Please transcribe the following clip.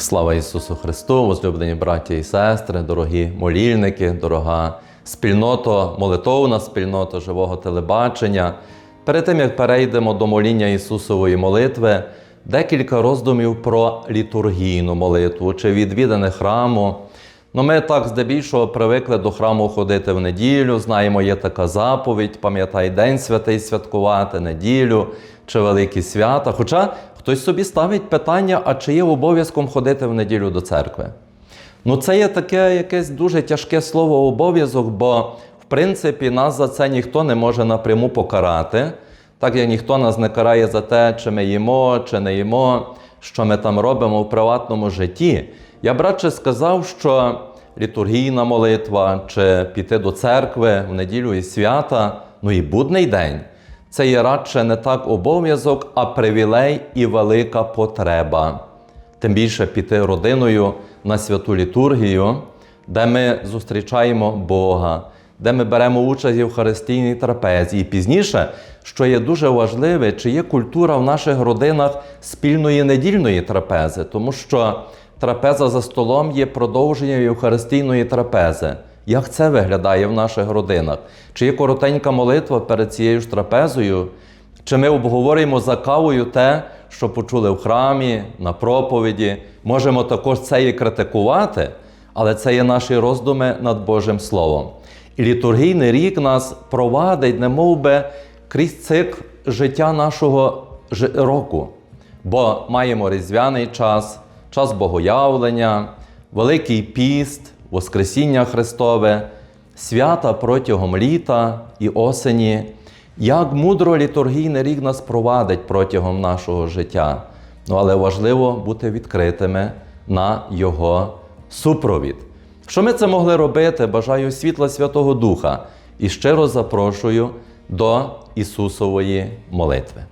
Слава Ісусу Христу, возлюблені браті і сестри, дорогі молільники, дорога спільнота, молитовна спільнота живого телебачення. Перед тим як перейдемо до моління Ісусової молитви, декілька роздумів про літургійну молитву чи відвідане храму. Ну, ми так здебільшого привикли до храму ходити в неділю. Знаємо, є така заповідь, пам'ятай День святий святкувати, неділю чи великі свята. Хоча хтось собі ставить питання, а чи є обов'язком ходити в неділю до церкви? Ну, це є таке якесь дуже тяжке слово обов'язок, бо в принципі нас за це ніхто не може напряму покарати, так як ніхто нас не карає за те, чи ми їмо, чи не їмо, що ми там робимо в приватному житті. Я б радше сказав, що літургійна молитва чи піти до церкви в неділю і свята, ну і будний день. Це є радше не так обов'язок, а привілей і велика потреба. Тим більше піти родиною на святу літургію, де ми зустрічаємо Бога, де ми беремо участь в Євхаристійній трапезі. І пізніше, що є дуже важливе, чи є культура в наших родинах спільної недільної трапези, тому що трапеза за столом є продовженням Євхаристійної трапези. Як це виглядає в наших родинах? Чи є коротенька молитва перед цією ж трапезою? Чи ми обговорюємо за кавою те, що почули в храмі, на проповіді? Можемо також це і критикувати, але це є наші роздуми над Божим Словом. І літургійний рік нас провадить, не би, крізь цикл життя нашого року. Бо маємо різдвяний час, час богоявлення, Великий піст, Воскресіння Христове, свята протягом літа і осені. Як мудро літургійний рік нас провадить протягом нашого життя. Ну, але важливо бути відкритими на Його супровід. Що ми це могли робити? Бажаю світла Святого Духа і щиро запрошую до Ісусової молитви.